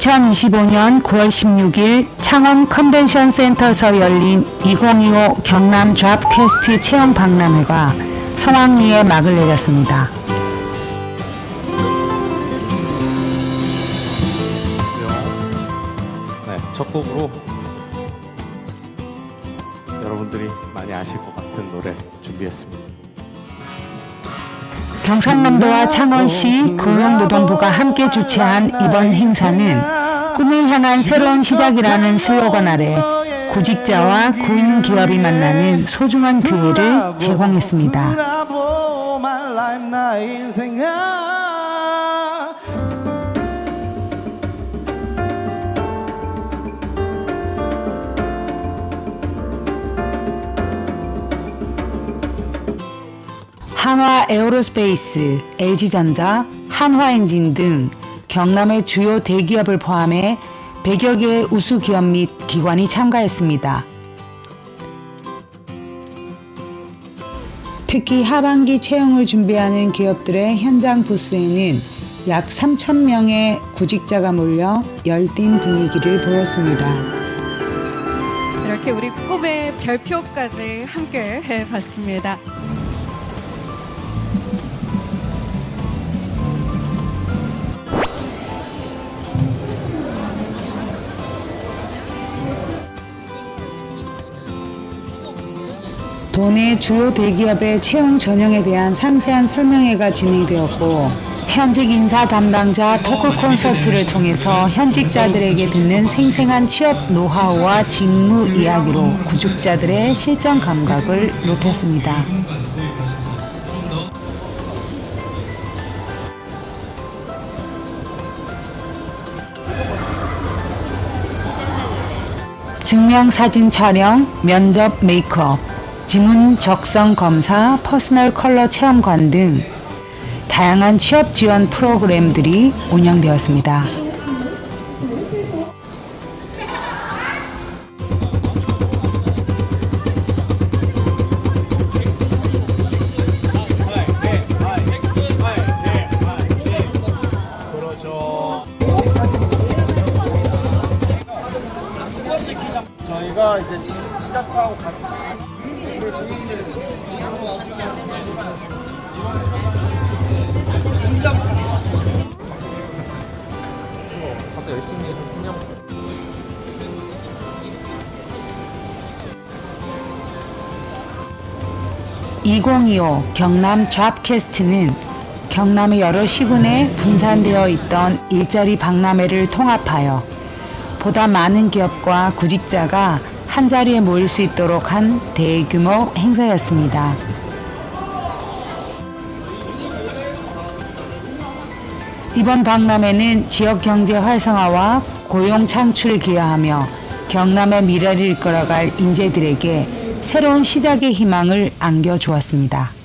2025년 9월 16일 창원 컨벤션 센터에서 열린 2025 경남 잡 퀘스트 체험 박람회가 성황리에 막을 내렸습니다. 네, 첫 곡으로 여러분들이 많이 아실 것 같은 노래 준비했습니다. 경상남도와 창원시 고용노동부가 함께 주최한 이번 행사는 꿈을 향한 새로운 시작이라는 슬로건 아래 구직자와 구인 기업이 만나는 소중한 기회를 제공했습니다. 한화 에어로스페이스, LG전자, 한화엔진 등 경남의 주요 대기업을 포함해 100여 개의 우수 기업 및 기관이 참가했습니다. 특히 하반기 채용을 준비하는 기업들의 현장 부스에는 약 3,000명의 구직자가 몰려 열띤 분위기를 보였습니다. 이렇게 우리 꿈의 별표까지 함께 해봤습니다. 도내 주요 대기업의 채용 전형에 대한 상세한 설명회가 진행되었고 현직 인사 담당자 토크 콘서트를 통해서 현직자들에게 듣는 생생한 취업 노하우와 직무 이야기로 구직자들의 실전 감각을 높였습니다. 증명사진 촬영, 면접 메이크업, 지문 적성 검사, 퍼스널 컬러 체험관 등 다양한 취업 지원 프로그램들이 운영되었습니다. 저희가 이제 지- 지자체하고 같이 (2025) 경남 잡캐스트는 경남의 여러 시군에 분산되어 있던 일자리 박람회를 통합하여 보다 많은 기업과 구직자가 한자리에 모일 수 있도록 한 대규모 행사였습니다. 이번 박람회는 지역 경제 활성화와 고용 창출을 기여하며 경남의 미래를 이끌어갈 인재들에게 새로운 시작의 희망을 안겨주었습니다.